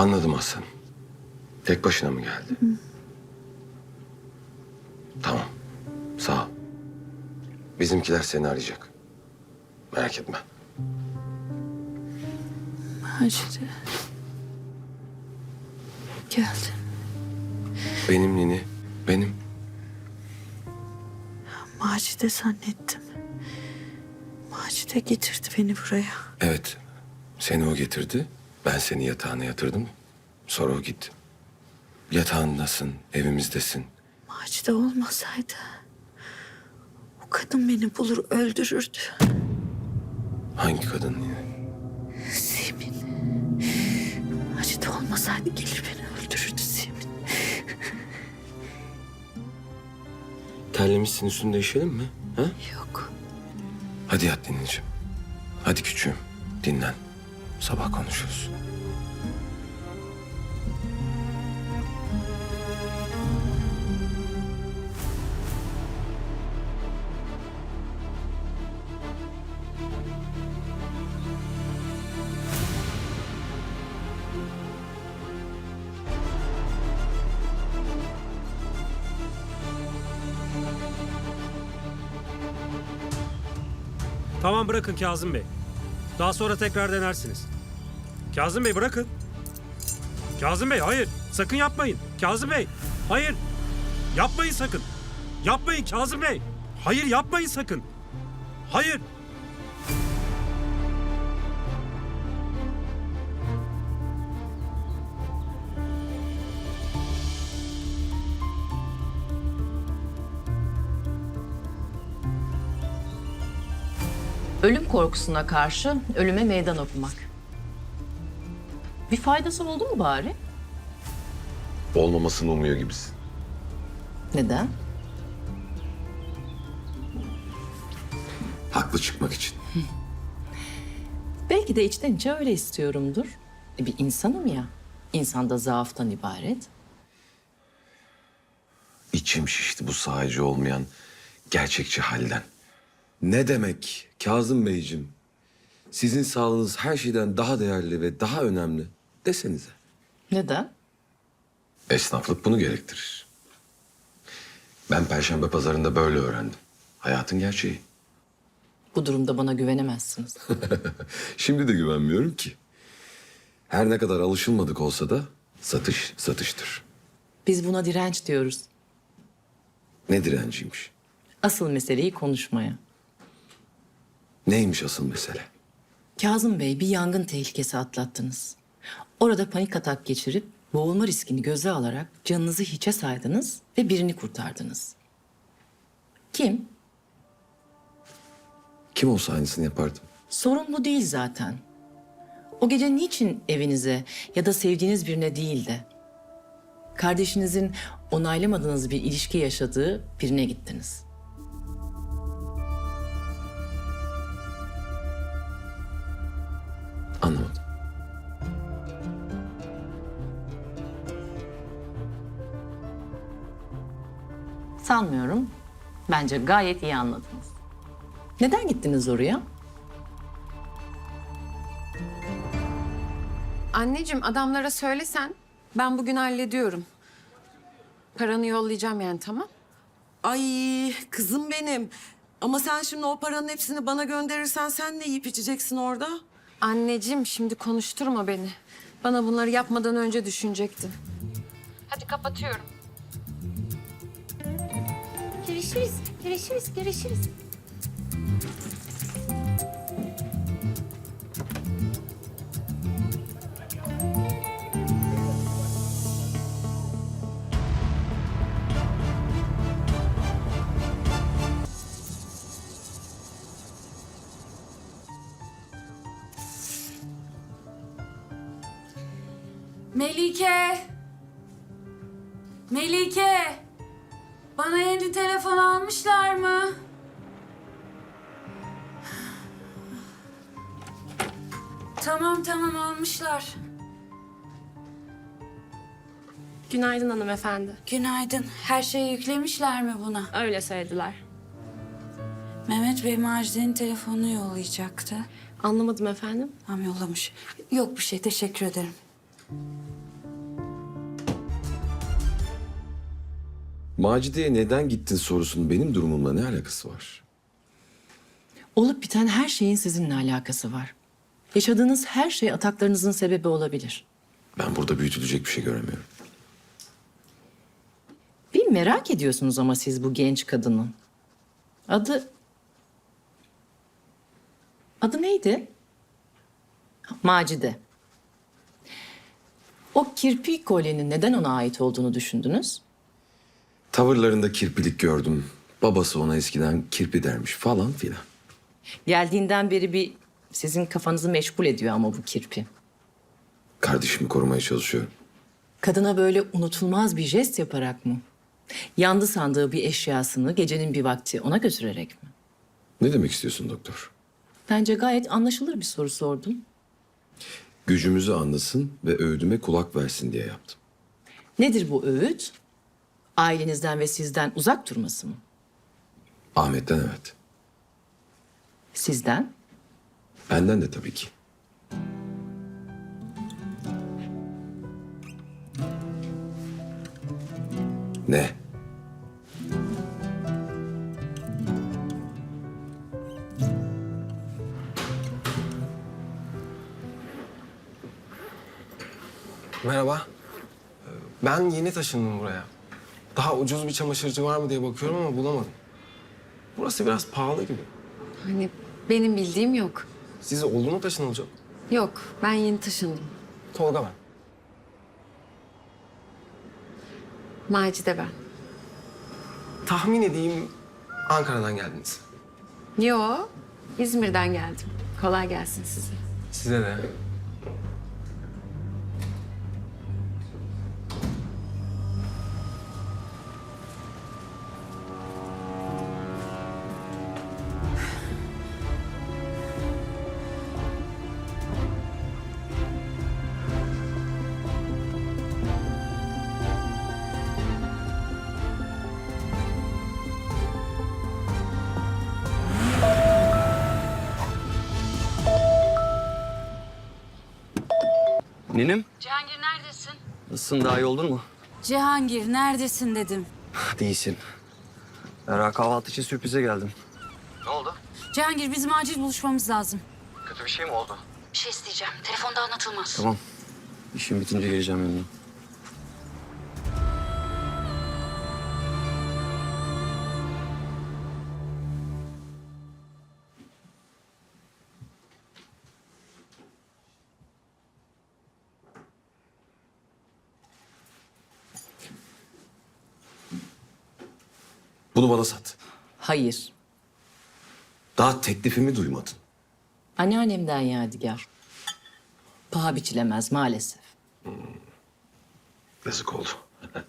Anladım Aslan. Tek başına mı geldi? Tamam. Sağ ol. Bizimkiler seni arayacak. Merak etme. Macide. Geldi. Benim Nini. Benim. Macide zannettim. Macide getirdi beni buraya. Evet. Seni o getirdi. Ben seni yatağına yatırdım. Sonra o gitti. Yatağındasın, evimizdesin. Macide olmasaydı... ...o kadın beni bulur öldürürdü. Hangi kadın Nini? Simin. Macide olmasaydı gelir beni öldürürdü Simin. Terlemişsin üstünü değişelim mi? Ha? Yok. Hadi yat Nini'ciğim. Hadi küçüğüm. Dinlen. Sabah konuşuruz. Tamam bırakın Kazım Bey. Daha sonra tekrar denersiniz. Kazım Bey bırakın. Kazım Bey hayır. Sakın yapmayın. Kazım Bey hayır. Yapmayın sakın. Yapmayın Kazım Bey. Hayır yapmayın sakın. Hayır. Ölüm korkusuna karşı ölüme meydan okumak. Bir faydası oldu mu bari? Olmamasını umuyor gibisin. Neden? Haklı çıkmak için. Belki de içten içe öyle istiyorumdur. E, bir insanım ya. İnsan da zaaftan ibaret. İçim şişti bu sahici olmayan gerçekçi halden. Ne demek Kazım Beyciğim? Sizin sağlığınız her şeyden daha değerli ve daha önemli desenize. Neden? Esnaflık bunu gerektirir. Ben Perşembe pazarında böyle öğrendim. Hayatın gerçeği. Bu durumda bana güvenemezsiniz. Şimdi de güvenmiyorum ki. Her ne kadar alışılmadık olsa da satış satıştır. Biz buna direnç diyoruz. Ne direnciymiş? Asıl meseleyi konuşmaya. Neymiş asıl mesele? Kazım Bey bir yangın tehlikesi atlattınız. Orada panik atak geçirip boğulma riskini göze alarak canınızı hiçe saydınız ve birini kurtardınız. Kim? Kim olsa aynısını yapardım. Sorun bu değil zaten. O gece niçin evinize ya da sevdiğiniz birine değil de kardeşinizin onaylamadığınız bir ilişki yaşadığı birine gittiniz? Sanmıyorum. Bence gayet iyi anladınız. Neden gittiniz oraya? Anneciğim adamlara söylesen ben bugün hallediyorum. Paranı yollayacağım yani tamam. Ay kızım benim. Ama sen şimdi o paranın hepsini bana gönderirsen sen ne yiyip içeceksin orada? Anneciğim şimdi konuşturma beni. Bana bunları yapmadan önce düşünecektin. Hadi kapatıyorum. Görüşürüz, görüşürüz, görüşürüz. Melike! Melike! Bana yeni telefon almışlar mı? Tamam tamam almışlar. Günaydın hanımefendi. Günaydın. Her şeyi yüklemişler mi buna? Öyle söylediler. Mehmet Bey Macide'nin telefonunu yollayacaktı. Anlamadım efendim. Tamam yollamış. Yok bir şey teşekkür ederim. Macide'ye neden gittin sorusunun benim durumumla ne alakası var? Olup biten her şeyin sizinle alakası var. Yaşadığınız her şey ataklarınızın sebebi olabilir. Ben burada büyütülecek bir şey göremiyorum. Bir merak ediyorsunuz ama siz bu genç kadının. Adı... Adı neydi? Macide. O kirpi kolyenin neden ona ait olduğunu düşündünüz? Tavırlarında kirpilik gördüm. Babası ona eskiden kirpi dermiş falan filan. Geldiğinden beri bir sizin kafanızı meşgul ediyor ama bu kirpi. Kardeşimi korumaya çalışıyorum. Kadına böyle unutulmaz bir jest yaparak mı? Yandı sandığı bir eşyasını gecenin bir vakti ona götürerek mi? Ne demek istiyorsun doktor? Bence gayet anlaşılır bir soru sordum. Gücümüzü anlasın ve öğüdüme kulak versin diye yaptım. Nedir bu öğüt? Ailenizden ve sizden uzak durması mı? Ahmet'ten evet. Sizden? Benden de tabii ki. Ne? Merhaba. Ben yeni taşındım buraya. Daha ucuz bir çamaşırcı var mı diye bakıyorum ama bulamadım. Burası biraz pahalı gibi. Hani benim bildiğim yok. Siz oldu mu taşınılacak? Yok, ben yeni taşındım. Tolga ben. Macide ben. Tahmin edeyim Ankara'dan geldiniz. Yo, İzmir'den geldim. Kolay gelsin size. Size de. Nenim, Cihangir neredesin? nasılsın? Daha iyi oldun mu? Cihangir neredesin dedim. Değilsin. Era kahvaltı için sürprize geldim. Ne oldu? Cihangir bizim acil buluşmamız lazım. Kötü bir şey mi oldu? Bir şey isteyeceğim. Telefonda anlatılmaz. Tamam. İşim bitince geleceğim yanına. Bunu bana sat. Hayır. Daha teklifimi duymadın. Anneannemden yadigar. Paha biçilemez maalesef. Yazık oldu.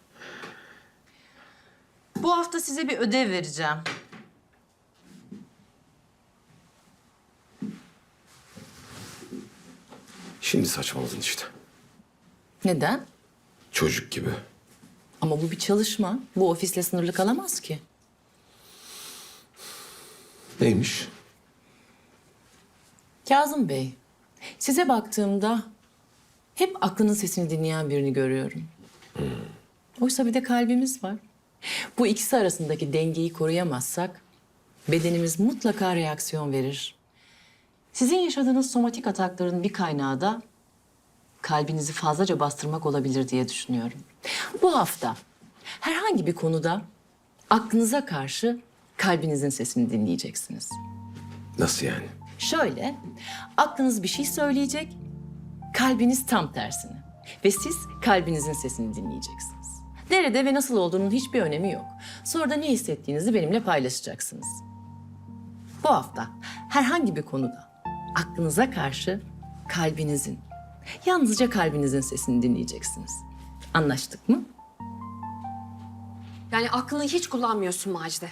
Bu hafta size bir ödev vereceğim. Şimdi saçmaladın işte. Neden? Çocuk gibi. Ama bu bir çalışma. Bu ofisle sınırlı kalamaz ki. Neymiş? Kazım Bey, size baktığımda hep aklının sesini dinleyen birini görüyorum. Oysa bir de kalbimiz var. Bu ikisi arasındaki dengeyi koruyamazsak bedenimiz mutlaka reaksiyon verir. Sizin yaşadığınız somatik atakların bir kaynağı da kalbinizi fazlaca bastırmak olabilir diye düşünüyorum. Bu hafta herhangi bir konuda aklınıza karşı kalbinizin sesini dinleyeceksiniz. Nasıl yani? Şöyle, aklınız bir şey söyleyecek, kalbiniz tam tersini. Ve siz kalbinizin sesini dinleyeceksiniz. Nerede ve nasıl olduğunun hiçbir önemi yok. Sonra da ne hissettiğinizi benimle paylaşacaksınız. Bu hafta herhangi bir konuda aklınıza karşı kalbinizin, yalnızca kalbinizin sesini dinleyeceksiniz. Anlaştık mı? Yani aklını hiç kullanmıyorsun Macide.